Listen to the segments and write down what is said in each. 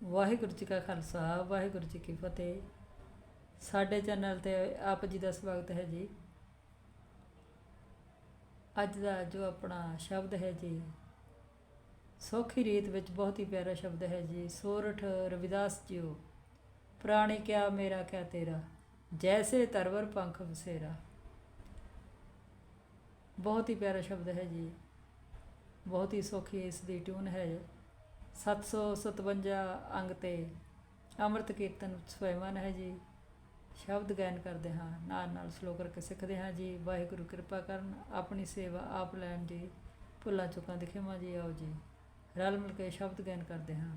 ਵਾਹਿਗੁਰੂ ਜੀ ਕਾ ਖਾਲਸਾ, ਵਾਹਿਗੁਰੂ ਜੀ ਕੀ ਫਤਿਹ। ਸਾਡੇ ਚੈਨਲ ਤੇ ਆਪ ਜੀ ਦਾ ਸਵਾਗਤ ਹੈ ਜੀ। ਅੱਜ ਦਾ ਜੋ ਆਪਣਾ ਸ਼ਬਦ ਹੈ ਜੀ, ਸੋਖੀ ਰੀਤ ਵਿੱਚ ਬਹੁਤ ਹੀ ਪਿਆਰਾ ਸ਼ਬਦ ਹੈ ਜੀ, ਸੋਰਠ ਰਵਿਦਾਸ ਜੀਓ, ਪ੍ਰਾਣੀ ਕਿਆ ਮੇਰਾ ਕਿਆ ਤੇਰਾ, ਜੈਸੇ ਤਰਵਰ ਪੰਖ ਵਸੇਰਾ। ਬਹੁਤ ਹੀ ਪਿਆਰਾ ਸ਼ਬਦ ਹੈ ਜੀ। ਬਹੁਤ ਹੀ ਸੌਖੀ ਇਸ ਦੀ ਟਿਊਨ ਹੈ। 757 ਅੰਗ ਤੇ ਅੰਮ੍ਰਿਤ ਕੀਰਤਨ ਸਵੈਮਨ ਹੈ ਜੀ। ਸ਼ਬਦ ਗਾਇਨ ਕਰਦੇ ਹਾਂ, ਨਾਲ ਨਾਲ ਸਲੋ ਕਰਕੇ ਸਿੱਖਦੇ ਹਾਂ ਜੀ। ਵਾਹਿਗੁਰੂ ਕਿਰਪਾ ਕਰਨ, ਆਪਣੀ ਸੇਵਾ ਆਪ ਲੈਣ ਜੀ। ਭੁੱਲਾਂ ਚੁੱਕਾਂ ਦੀ ਜੀ, ਆਓ ਜੀ। ਰਲ ਮਿਲ ਕੇ ਸ਼ਬਦ ਗਾਇਨ ਕਰਦੇ ਹਾਂ।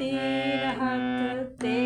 হাতের হাতে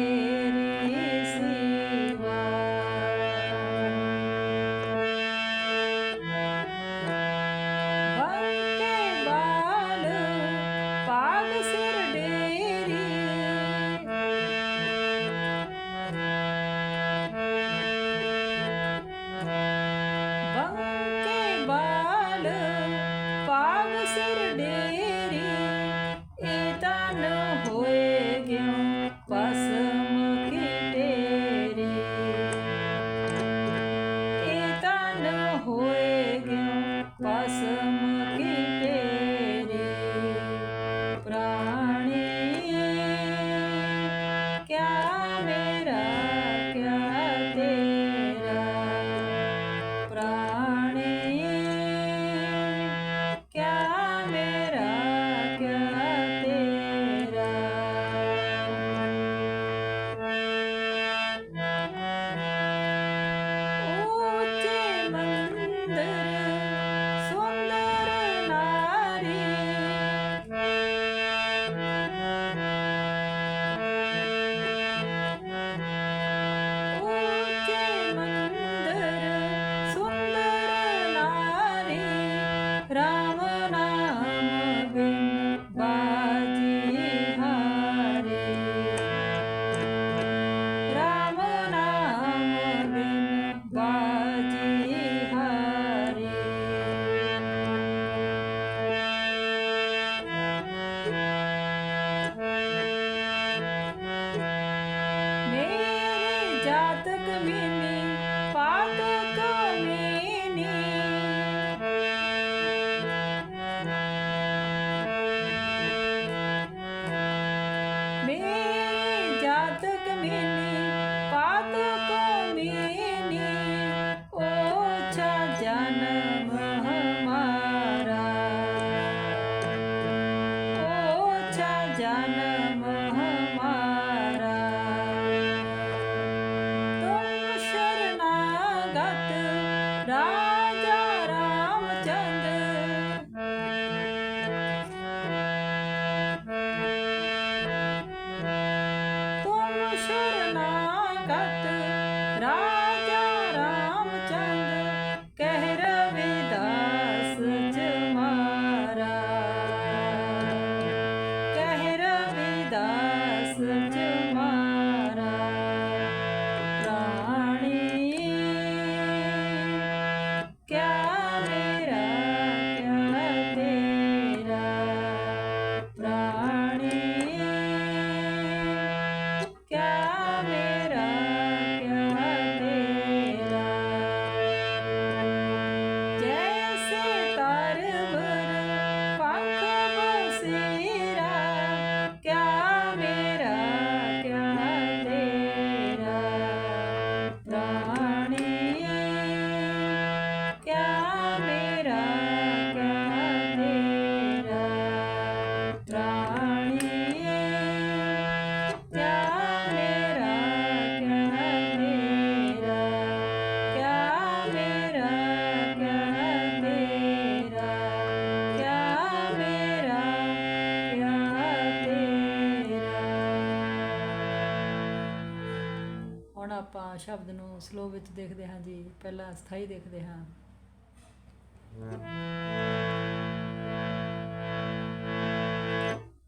ਆਪਾਂ ਸ਼ਬਦ ਨੂੰ ਸਲੋ ਵਿੱਚ ਦੇਖਦੇ ਹਾਂ ਜੀ ਪਹਿਲਾਂ ਸਥਾਈ ਦੇਖਦੇ ਹਾਂ।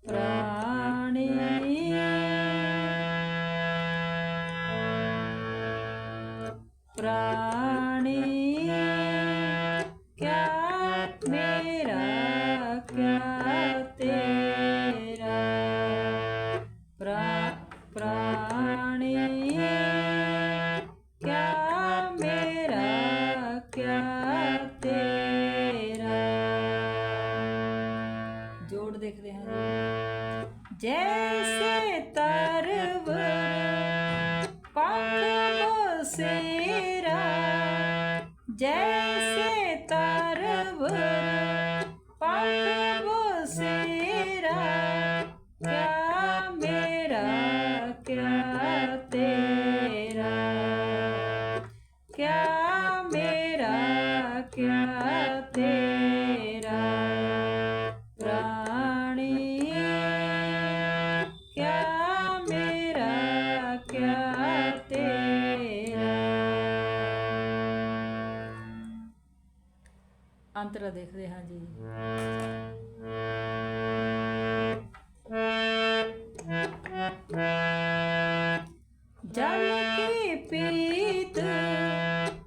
ਪ੍ਰਾਣੀ ਪ੍ਰਾਣੀ ਜੀ ਜੈਸੇ ਤਰਵਰ पीत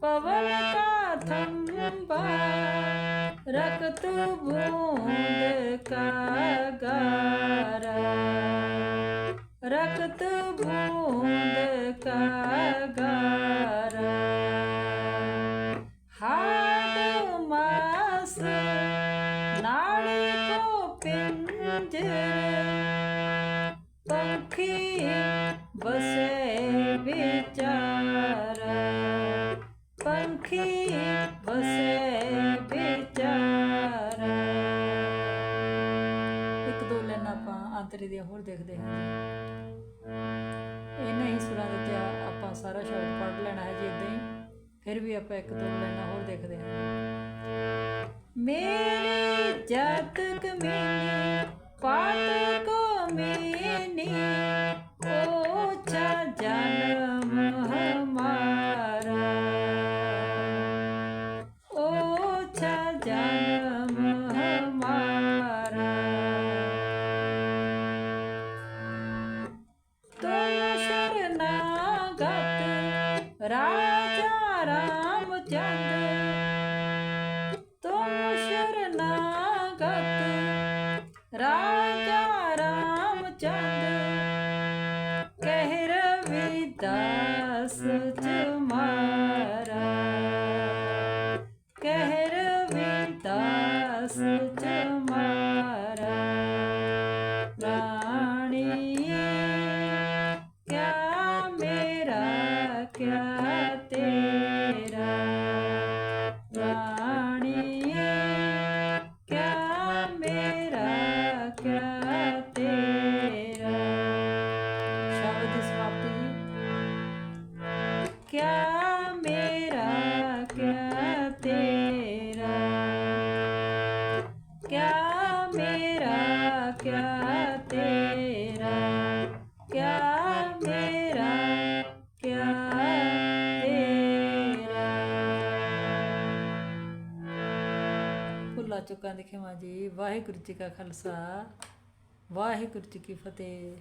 पवन का थम्बा रक्त बूंद का गारा रक्त बूंद का गारा हाड मास नाड़ी को पिंजर पंखी बसे ਪੰਖੀ ਬਸੇ ਵਿਚਾਰਾ ਇੱਕ ਦੋ ਲਾਈਨਾਂ ਆਪਾਂ ਅੰਤਰੀ ਦੀਆਂ ਹੋਰ ਦੇਖਦੇ ਹਾਂ ਜੀ। ਇਹਨਾਂ ਹੀ ਸੁਰਾਂ ਦੇ ਉੱਤੇ ਆਪਾਂ ਸਾਰਾ ਸ਼ਬਦ ਪੜ੍ਹ ਲੈਣਾ ਹੈ ਜੀ ਇਦਾਂ ਹੀ। ਫਿਰ ਵੀ ਆਪਾਂ ਇੱਕ ਦੋ ਲੈਣਾ ਹੋਰ ਦੇਖਦੇ ਹਾਂ। ਮੇਰੀ ਜਤ ਕਮੀਨੀ ਪਾਤ ਕੋ ਮੇਨੀ राजा रामचंद्र ਭੁੱਲਾ ਦੇ ਖਿਮਾ ਜੀ ਵਾਹਿਗੁਰੂ ਜੀ ਕਾ ਖਾਲਸਾ ਵਾਹਿਗੁਰੂ ਜੀ ਕੀ ਫਤਿਹ।